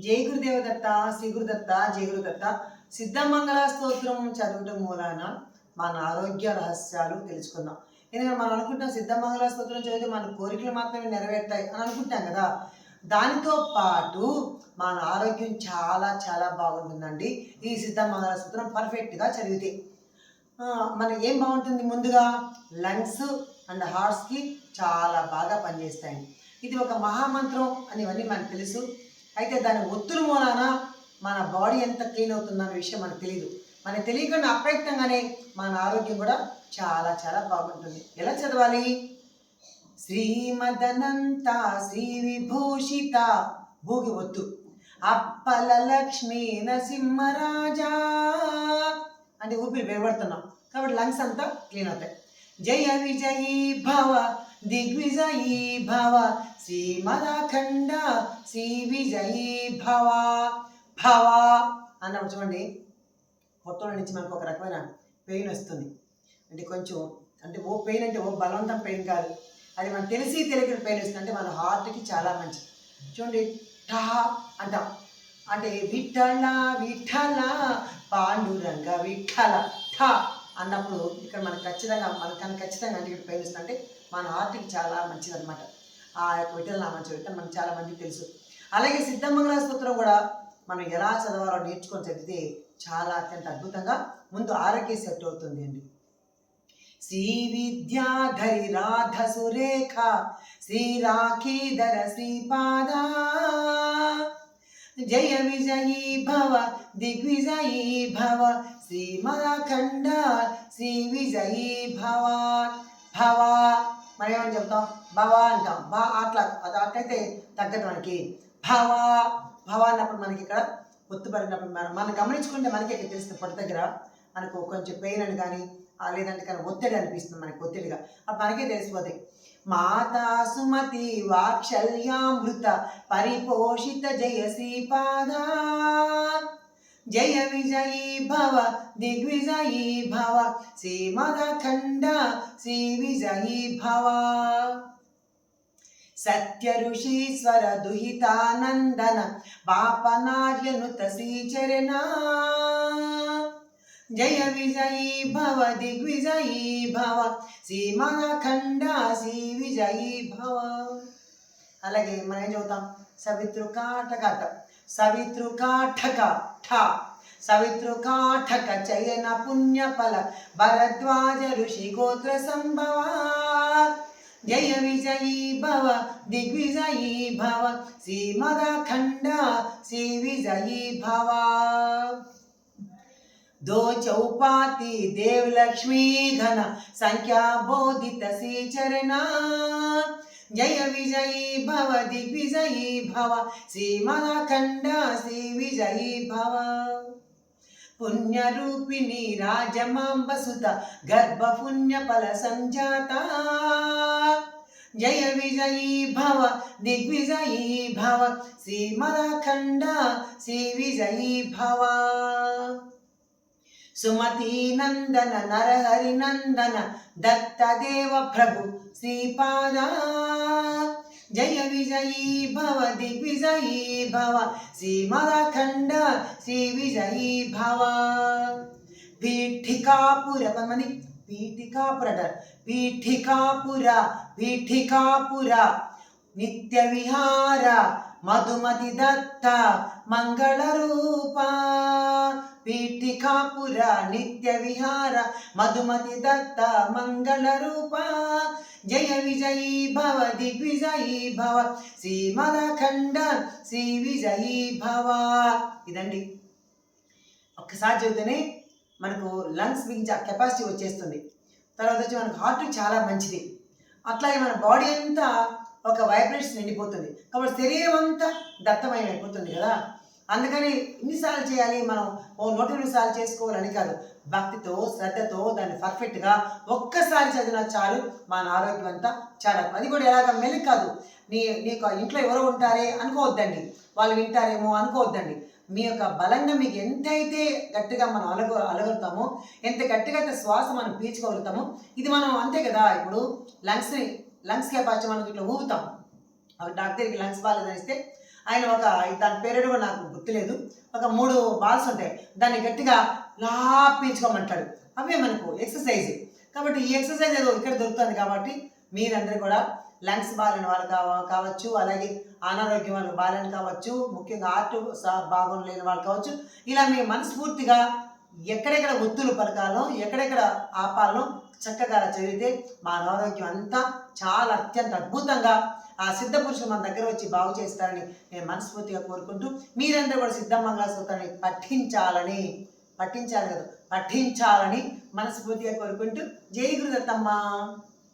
జై గురుదేవదత్త శ్రీ గురుదత్త జై గురుదత్త. సిద్ధమంగళ స్తోత్రం చదవటం మూలాన మన ఆరోగ్య రహస్యాలు తెలుసుకుందాం. ఎందుకంటే మనం అనుకుంటాం సిద్ధమంగళ స్తోత్రం చదివితే మన కోరికలు మాత్రమే నెరవేరుతాయి అని అనుకుంటాం కదా. దానితో పాటు మన ఆరోగ్యం చాలా చాలా బాగుంటుందండి. ఈ సిద్ధమంగళ స్తోత్రం పర్ఫెక్ట్గా చదివితే. మన మనకి ఏం బాగుంటుంది ముందుగా? లంగ్స్ అండ్ హార్ట్స్కి చాలా బాగా పనిచేస్తాయి. ఇది ఒక మహామంత్రం అని ఇవన్నీ మనకు తెలుసు. అయితే దాని ఒత్తుల మూలాన మన బాడీ ఎంత క్లీన్ అవుతుందన్న విషయం మనకు తెలియదు మనకు తెలియకుండా అప్రయత్నంగానే మన ఆరోగ్యం కూడా చాలా చాలా బాగుంటుంది. ఎలా చదవాలి? శ్రీమదనంత శ్రీ విభూషిత భూగి ఒత్తు. అప్పల లక్ష్మీ నరసింహరాజా అంటే ఊపిరి వేయబడుతున్నాం కాబట్టి లంగ్స్ అంతా క్లీన్ అవుతాయి. జయ విజయీ భవ దిగ్విజయీ భవ శ్రీమదాఖండ శ్రీ విజయీ భవ భవ అన్నప్పుడు చూడండి పొట్టల నుంచి మనకు ఒక రకమైన పెయిన్ వస్తుంది. అంటే కొంచెం అంటే ఓ పెయిన్ అంటే ఓ బలవంతం పెయిన్ కాదు. అది మనం తెలిసి తెలియని పెయిన్ వస్తుంది. అంటే మన హార్ట్కి చాలా మంచిది. చూడండి టా అంటాం. అంటే విఠల విఠల పాండురంగ విఠల ఠ. అన్నప్పుడు ఇక్కడ మనకు ఖచ్చితంగా మనకు ఖచ్చితంగా అంటే ఇక్కడ పెయిన్ అంటే మన ఆర్టికి చాలా మంచిది అనమాట ఆ యొక్క విఠల నామం చదివితే మనకు చాలా మందికి తెలుసు. అలాగే సిద్ధమంగళ స్తోత్రం కూడా మనం ఎలా చదవాలో నేర్చుకొని చదివితే చాలా అత్యంత అద్భుతంగా ముందు ఆరోగ్య సెట్ అవుతుంది అండి. శ్రీ విద్యాధరి రాధ సురేఖ శ్రీ రాఖీధర శ్రీపాద జయ విజయీ భవ దిగ్విజయీ భవ శ్రీమదాఖండ శ్రీ విజయీ భవ భవ మనం ఏమని చెప్తాం? భవ అంటాం. బా అట్లా అది అట్లయితే తగ్గదు మనకి. భవ భవ అన్నప్పుడు మనకి ఇక్కడ ఒత్తుపడినప్పుడు మనం మనం గమనించుకుంటే మనకి ఇక్కడ తెలుస్తుంది పొట్ట దగ్గర. మనకు కొంచెం పెయిన్ అని కానీ లేదంటే కానీ ఒత్తిడి అనిపిస్తుంది మనకి ఒత్తిడిగా. అప్పుడు మనకే తెలిసిపోతాయి. మాతా సుమతి వాక్షల్యామృత పరిపోషిత జయ శ్రీపాద. జయ విజయీ భవ దిగ్విజయీ భవ శ్రీమదఖండ శ్రీ విజయీ భవ. సత్య ఋషీశ్వర దుహితానందన పాపనార్యనుత శ్రీచరణ. జయ విజయీ భవ దిగ్విజయీ భవ శ్రీమఖండ శ్రీ విజయీ భవ అలాగే మనం ఏం చదువుతాం? సవితృకాటకట సవితృకాఠక ఠ. సవితృకాఠక చయన పుణ్యఫల భరద్వాజ ఋషి గోత్ర సంభవ. జయ విజయీ భవ దిగ్విజయీ భవ శ్రీమదఖండ శ్రీ విజయీ భవ. दो चौपाती देव लक्ष्मी घन संख्या बोधित सी चरना जय विजयी भव दिग्विजयी भव। श्रीमखंड श्री विजयी भव। पुण्यरूपिणी राजमाम्बसुत गर्भ पुण्य फल संजाता। जय विजयी भव दिग्विजयी भव। श्रीमखंड श्री विजयी भव। సుమతి నందన నరహరి నందన దత్తదేవ ప్రభు శ్రీపాద. జయ విజయీ భవ దిగ్విజయీ భవ శ్రీమదఖండ శ్రీ విజయీ భవ. పీఠికాపుర కొంతమంది పీఠికాపుర పీఠికాపుర పీఠికాపుర. నిత్య విహార మధుమతి దత్త మంగళ రూప పీఠికాపుర నిత్య విహార మధుమతి దత్త మంగళ రూప. జయ విజయీ భవ దిగ్విజయీ భవ శ్రీమదఖండ శ్రీ విజయీ భవ. ఇదండి. ఒక్కసారి చదివితేనే మనకు లంగ్స్ బిగించే కెపాసిటీ వచ్చేస్తుంది. తర్వాత వచ్చి మనకు హార్ట్ చాలా మంచిది. అట్లాగే మన బాడీ అంతా ఒక వైబ్రేషన్ నిండిపోతుంది. కాబట్టి శరీరం అంతా దత్తమయం అయిపోతుంది కదా. అందుకని ఎన్నిసార్లు చేయాలి? మనం ఓ నూట ఎనిమిది సార్లు చేసుకోవాలని కాదు. భక్తితో శ్రద్ధతో దాన్ని పర్ఫెక్ట్గా ఒక్కసారి చదివినా చాలు. మన ఆరోగ్యం అంతా చాలా అది కూడా ఎలాగ మెలి కాదు. నీ నీకు ఇంట్లో ఎవరు ఉంటారే అనుకోవద్దండి. వాళ్ళు వింటారేమో అనుకోవద్దండి. మీ యొక్క బలంగా మీకు ఎంతైతే గట్టిగా మనం అలగ అలగలుగుతామో ఎంత గట్టిగా అయితే శ్వాస మనం పీల్చుకోగలుగుతామో ఇది మనం అంతే కదా. ఇప్పుడు లంగ్స్ని లంగ్స్ కెపాసిటీ మనం ఇట్లా ఊగుతాం. అవి డాక్టర్కి లంగ్స్ బాగాలేదని ఇస్తే ఆయన ఒక దాని పేరు కూడా నాకు గుర్తులేదు. ఒక మూడు బాల్స్ ఉంటాయి. దాన్ని గట్టిగా లా పీల్చుకోమంటాడు అవే మనకు ఎక్సర్సైజ్ కాబట్టి ఈ ఎక్సర్సైజ్ ఏదో ఇక్కడ దొరుకుతుంది కాబట్టి మీరందరూ కూడా లంగ్స్ బాగాలేని వాళ్ళు కావచ్చు అలాగే అనారోగ్యం వాళ్ళకి బాగాలేని కావచ్చు ముఖ్యంగా ఆర్ట్ భాగం లేని వాళ్ళు కావచ్చు ఇలా మీ మనస్ఫూర్తిగా ఎక్కడెక్కడ ఒత్తులు పలకాలో ఎక్కడెక్కడ ఆపాలో చక్కగా చదివితే మా అనారోగ్యం అంతా చాలా అత్యంత అద్భుతంగా ఆ సిద్ధ పురుషులు మన దగ్గర వచ్చి బాగు చేస్తారని నేను మనస్ఫూర్తిగా కోరుకుంటూ మీరందరూ కూడా సిద్ధమంగళ సూత్రాన్ని పఠించాలని పఠించాలి కదా పఠించాలని మనస్ఫూర్తిగా కోరుకుంటూ జై గురుదత్తమ్మ.